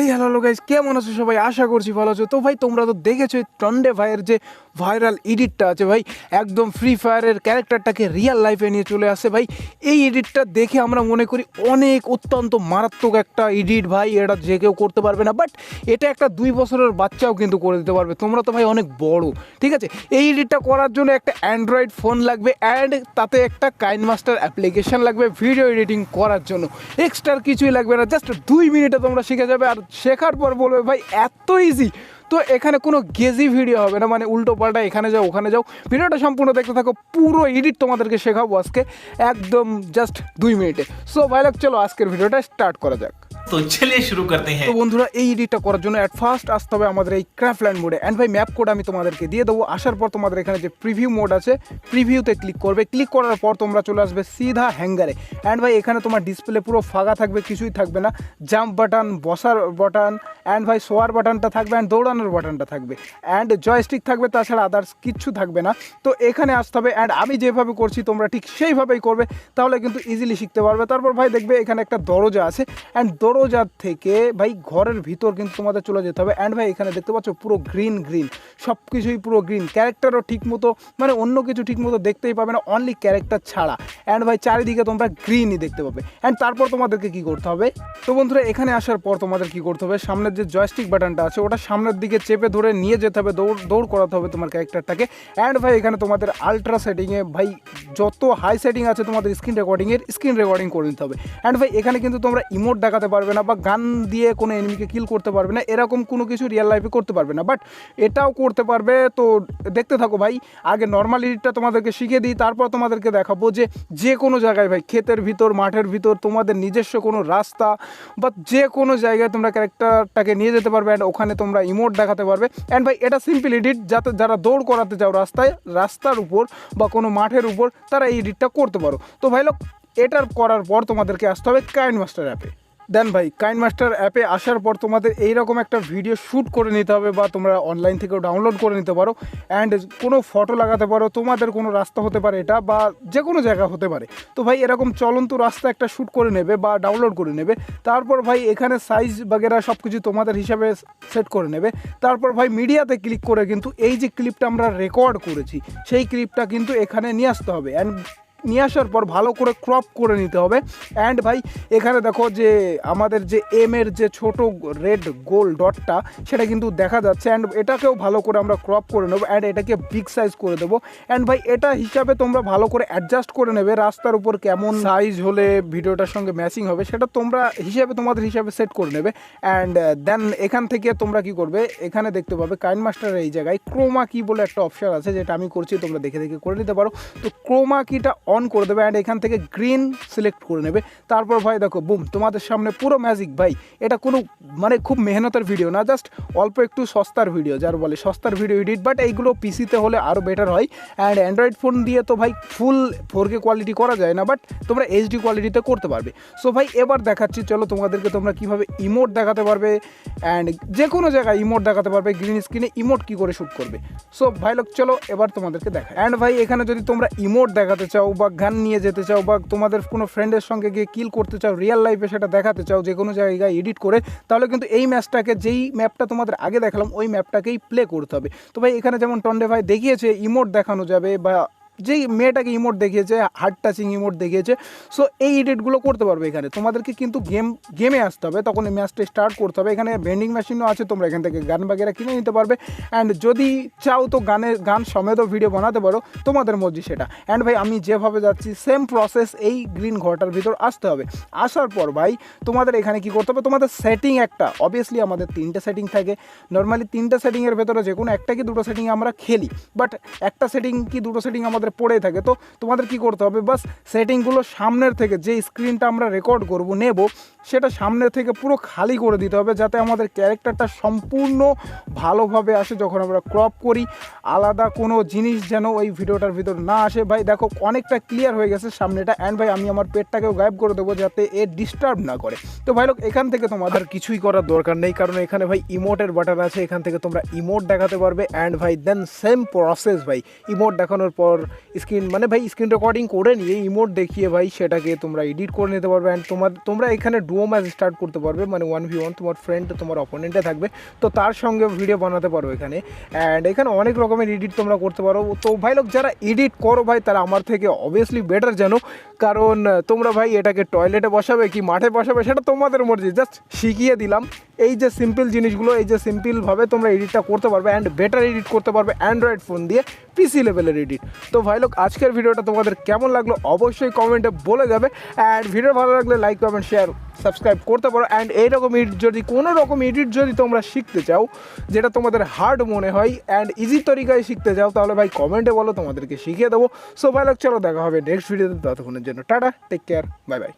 এই hello guys কেমন আছো সবাই? আশা করছি ভালো আছো। তো ভাই, তোমরা তো দেখেছ টন্ডে ভাইয়ের যে ভাইরাল এডিটটা আছে ভাই, একদম ফ্রি ফায়ারের ক্যারেক্টারটাকে রিয়েল লাইফে নিয়ে চলে আসে ভাই। এই এডিটটা দেখে আমরা মনে করি অনেক অত্যন্ত মারাত্মক একটা এডিট ভাই, এটা যে কেউ করতে পারবে না। বাট এটা একটা দুই বছরের বাচ্চাও কিন্তু করে দিতে পারবে। তোমরা তো ভাই অনেক বড়, ঠিক আছে? এই এডিটটা করার জন্য একটা অ্যান্ড্রয়েড ফোন লাগবে অ্যান্ড তাতে একটা কাইন মাস্টার অ্যাপ্লিকেশন লাগবে ভিডিও এডিটিং করার জন্য। এক্সট্রা কিছুই লাগবে না জাস্ট দুই মিনিটে তোমরা শিখে যাবে আর শেখার পর বলবে, ভাই, এত ইজি তো এখানে কোনো গেজি ভিডিও হবে না। মানে উল্টো পাল্টা, এখানে যাও, ওখানে যাও। ভিডিওটা সম্পূর্ণ দেখতে থাকো। পুরো এডিট তোমাদেরকে শেখাবো আজকে। একদম জাস্ট দুই মিনিটে সো ভাই, লাগ, চলো, আজকের ভিডিওটা স্টার্ট করা যাক। তো চলে শুরু করতে হ্যাঁ। তো বন্ধুরা এই এডিটটা করার জন্য অ্যাট ফার্স্ট আসতে হবে আমাদের এই ক্র্যাফল্যান্ড মোডে অ্যান্ড ভাই ম্যাপ কোড আমি তোমাদেরকে দিয়ে দেবো। আসার পর তোমাদের এখানে যে প্রিভিউ মোড আছে প্রিভিউতে ক্লিক করবে। ক্লিক করার পর তোমরা চলে আসবে সিধা হ্যাঙ্গারে অ্যান্ড ভাই এখানে তোমার ডিসপ্লে পুরো ফাঁকা থাকবে কিছুই থাকবে না। জাম্প বাটন বসার বাটন অ্যান্ড ভাই শোয়ার বাটনটা থাকবে অ্যান্ড দৌড়ানোর বাটনটা থাকবে। অ্যান্ড জয়স্টিক থাকবে তাছাড়া আদার্স কিচ্ছু থাকবে না। তো এখানে আসতে হবে অ্যান্ড আমি যেভাবে করছি তোমরা ঠিক সেইভাবেই করবে। তাহলে কিন্তু ইজিলি শিখতে পারবে। তারপর ভাই দেখবে এখানে একটা দরজা আছে। অ্যান্ড দরজা দরজার থেকে ভাই ঘরের ভিতর কিন্তু তোমাদের চলে যেতে হবে। অ্যান্ড ভাই, এখানে দেখতে পাচ্ছ পুরো গ্রিন গ্রিন সব কিছুই পুরো গ্রিন ক্যারেক্টারও ঠিক মতো মানে অন্য কিছু ঠিক মতো দেখতেই পাবে না অনলি ক্যারেক্টার ছাড়া। অ্যান্ড ভাই, চারিদিকে তোমরা গ্রিনই দেখতে পাবে। অ্যান্ড তারপর তোমাদেরকে কি করতে হবে? তো বন্ধুরা, এখানে আসার পর তোমাদের কি করতে হবে? সামনের যে জয়স্টিক বাটনটা আছে, ওটা সামনের দিকে চেপে ধরে নিয়ে যেতে হবে, দৌড় দৌড় করাতে হবে তোমার ক্যারেক্টারটাকে অ্যান্ড ভাই, এখানে তোমাদের আলট্রা সেটিংয়ে ভাই, যত হাই সেটিং আছে তোমাদের স্ক্রিন রেকর্ডিংয়ের স্ক্রিন রেকর্ডিং করে নিতে হবে। অ্যান্ড ভাই, এখানে কিন্তু তোমরা ইমোট দেখাতে পারবে না বা গান দিয়ে কোনো এনিমিকে কিল করতে পারবে না, এরকম কোনো কিছু রিয়েল লাইফে করতে পারবে না। বাট এটাও করতে পারবে, তো দেখতে থাকো ভাই, আগে নর্মাল এডিটটা তোমাদেরকে শিখিয়ে দিই, তারপর তোমাদেরকে দেখাবো যে যে কোনো জায়গায় ভাই, ক্ষেতের ভিতর, মাঠের ভিতর, তোমাদের নিজস্ব কোনো রাস্তা বা যে কোনো জায়গায় তোমরা ক্যারেক্টারটাকে নিয়ে যেতে পারবে অ্যান্ড ওখানে তোমরা ইমোট দেখাতে পারবে। অ্যান্ড ভাই, এটা সিম্পল এডিট যাতে যারা দৌড় করাতে যাও রাস্তায়, রাস্তার উপর বা কোনো মাঠের উপর, তারা এই এডিটটা করতে পারো। তো ভাই লোক এটার করার পর তোমাদেরকে আসতে হবে কাইন মাস্টার অ্যাপে দেন ভাই কাইন মাস্টার অ্যাপে আসার পর তোমাদের এইরকম একটা ভিডিও শ্যুট করে নিতে হবে বা তোমরা অনলাইন থেকেও ডাউনলোড করে নিতে পারো। অ্যান্ড কোনো ফটো লাগাতে পারো, তোমাদের কোনো রাস্তা হতে পারে এটা বা যে কোনো জায়গা হতে পারে। তো ভাই, এরকম চলন্ত রাস্তা একটা শ্যুট করে নেবে বা ডাউনলোড করে নেবে। তারপর ভাই, এখানে সাইজ বাগেরা সব কিছু তোমাদের হিসাবে সেট করে নেবে। তারপর ভাই মিডিয়াতে ক্লিক করে কিন্তু এই যে ক্লিপটা আমরা রেকর্ড করেছি, সেই ক্লিপটা কিন্তু এখানে নিয়ে আসতে হবে। অ্যান্ড নিয়ে আসার পর ভালো করে ক্রপ করে নিতে হবে। অ্যান্ড ভাই, এখানে দেখো যে আমাদের যে এম এর যে ছোট রেড গোল ডটটা সেটা কিন্তু দেখা যাচ্ছে। অ্যান্ড এটাকেও ভালো করে আমরা ক্রপ করে নেব অ্যান্ড এটাকে বিগ সাইজ করে দেবো। অ্যান্ড ভাই, এটা হিসাবে তোমরা ভালো করে অ্যাডজাস্ট করে নেবে রাস্তার উপর কেমন সাইজ হলে ভিডিওটার সঙ্গে ম্যাচিং হবে, সেটা তোমরা হিসাবে, তোমাদের হিসাবে সেট করে নেবে। অ্যান্ড দেন এখান থেকে তোমরা কি করবে? এখানে দেখতে পাবে কাইন মাস্টারের এই জায়গায় ক্রোমা কি বলে একটা অপশান আছে, যেটা আমি করছি, তোমরা দেখে দেখে করে নিতে পারো। তো ক্রোমা কিটা করে দেবে অ্যান্ড এখান থেকে গ্রিন সিলেক্ট করে নেবে। তারপর ভাই দেখো বুম তোমাদের সামনে পুরো ম্যাজিক ভাই। এটা কোনো মানে খুব মেহনতের ভিডিও না জাস্ট অল্প একটু সস্তার ভিডিও যার বলে সস্তার ভিডিও এডিট বাট এইগুলো পিসিতে হলে আরও বেটার হয়। অ্যান্ড অ্যান্ড্রয়েড ফোন দিয়ে তো ভাই ফুল ফোর কোয়ালিটি করা যায় না বাট তোমরা এইচডি কোয়ালিটিতে করতে পারবে। সো ভাই, এবার দেখাচ্ছি, চলো তোমাদেরকে তোমরা কীভাবে ইমোট দেখাতে পারবে। অ্যান্ড যে কোনো জায়গায় ইমোট দেখাতে পারবে গ্রিন স্ক্রিনে ইমোট কী করে শ্যুট করবে। সো ভাই লোক চলো এবার তোমাদেরকে দেখা। অ্যান্ড ভাই, এখানে যদি তোমরা ইমোট দেখাতে চাও বা গান নিয়ে যেতে চাও বা তোমাদের কোনো ফ্রেন্ডের সঙ্গে গিয়ে কিল করতে চাও রিয়েল লাইফে সেটা দেখাতে চাও, যে কোনো জায়গায় এডিট করে, তাহলে কিন্তু এই ম্যাচটাকে যেই ম্যাপটা তোমাদের আগে দেখালাম, ওই ম্যাপটাকেই প্লে করতে হবে। তো ভাই, এখানে যেমন টন্ডে ভাই দেখিয়েছে ইমোট দেখানো যাবে বা যেই মেয়েটাকে ইমোট দেখিয়েছে হার্ট টাচিং ইমোট দেখিয়েছে সো এই এডিটগুলো করতে পারবে এখানে। তোমাদেরকে কিন্তু গেম গেমে আসতে হবে, তখন এই ম্যাচটা স্টার্ট করতে হবে। এখানে ভেন্ডিং মেশিনও আছে, তোমরা এখান থেকে গান বাগেরা কিনে নিতে পারবে। অ্যান্ড যদি চাও তো গানের, গান সমেতও ভিডিও বানাতে পারো, তোমাদের মর্জি সেটা। অ্যান্ড ভাই, আমি যেভাবে যাচ্ছি সেম প্রসেস এই গ্রিন ঘরটার ভিতর আসতে হবে। আসার পর ভাই, তোমাদের এখানে কি করতে হবে? তোমাদের সেটিং একটা অবভিয়াসলি আমাদের তিনটে সেটিং থাকে। নর্মালি তিনটে সেটিংয়ের ভেতরে যে কোনো একটা কি দুটো সেটিং আমরা খেলি। বাট একটা সেটিং কি দুটো সেটিং আমাদের পড়ে থাকে। তো তোমাদের কি করতে হবে? বাস সেটিংগুলো সামনের থেকে যে স্ক্রিনটা আমরা রেকর্ড করব, নেব, সেটা সামনের থেকে পুরো খালি করে দিতে হবে যাতে আমাদের ক্যারেক্টারটা সম্পূর্ণ ভালোভাবে আসে যখন আমরা ক্রপ করি। আলাদা কোনো জিনিস যেন ওই ভিডিওটার ভিতর না আসে। ভাই, দেখো, অনেকটা ক্লিয়ার হয়ে গেছে সামনেটা। অ্যান্ড ভাই, আমি আমার পেটটাকেও গায়েব করে দেবো যাতে এ ডিস্টার্ব না করে। তো ভাই, লোক, এখান থেকে তোমাদের কিছুই করার দরকার নেই। কারণ এখানে ভাই ইমোটের বাটন আছে। এখান থেকে তোমরা ইমোট দেখাতে পারবে। অ্যান্ড ভাই দেন সেম প্রসেস ভাই ইমোট দেখানোর পর স্ক্রিন মানে ভাই স্ক্রিন রেকর্ডিং করে নিয়ে ইমোট দেখিয়ে ভাই সেটাকে তোমরা এডিট করে নিতে পারবে অ্যান্ড তোমার, তোমরা এখানে ডুও ম্যাচ স্টার্ট করতে পারবে মানে ওয়ান ভি ওয়ান তোমার ফ্রেন্ড তোমার অপোনেন্টে থাকবে। তো তার সঙ্গে ভিডিও বানাতে পারো এখানে। অ্যান্ড এখানে অনেক রকমের এডিট তোমরা করতে পারো। তো ভাই লোক, যারা এডিট করো ভাই, তারা আমার থেকে অবভিয়াসলি বেটার জানো। কারণ তোমরা ভাই এটাকে টয়লেটে বসাবে কি মাঠে বসাবে, সেটা তোমাদের মর্জি। জাস্ট শিখিয়ে দিলাম। এই যে সিম্পল জিনিসগুলো, এই যে সিম্পলভাবে তোমরা এডিটটা করতে পারবে অ্যান্ড বেটার এডিট করতে পারবে অ্যান্ড্রয়েড ফোন দিয়ে। পিসি লেভেলের এডিট তো ভাই লোক, আজকের ভিডিওটা তোমাদের কেমন লাগল অবশ্যই কমেন্টে বলে যাবে। অ্যান্ড ভিডিও ভালো লাগলে লাইক কমেন্ট শেয়ার সাবস্ক্রাইব করতে পারো। অ্যান্ড এইরকম এডিট যদি কোনো রকম এডিট যদি তোমরা শিখতে চাও, যেটা তোমাদের হার্ড মনে হয় অ্যান্ড ইজি তরিকায় শিখতে চাও, তাহলে ভাই কমেন্টে বলো, তোমাদেরকে শিখিয়ে দেবো। সো ভাই লোক, চলো দেখা হবে নেক্সট ভিডিওতে ততক্ষণের জন্য। টাটা টেক কেয়ার বাই বাই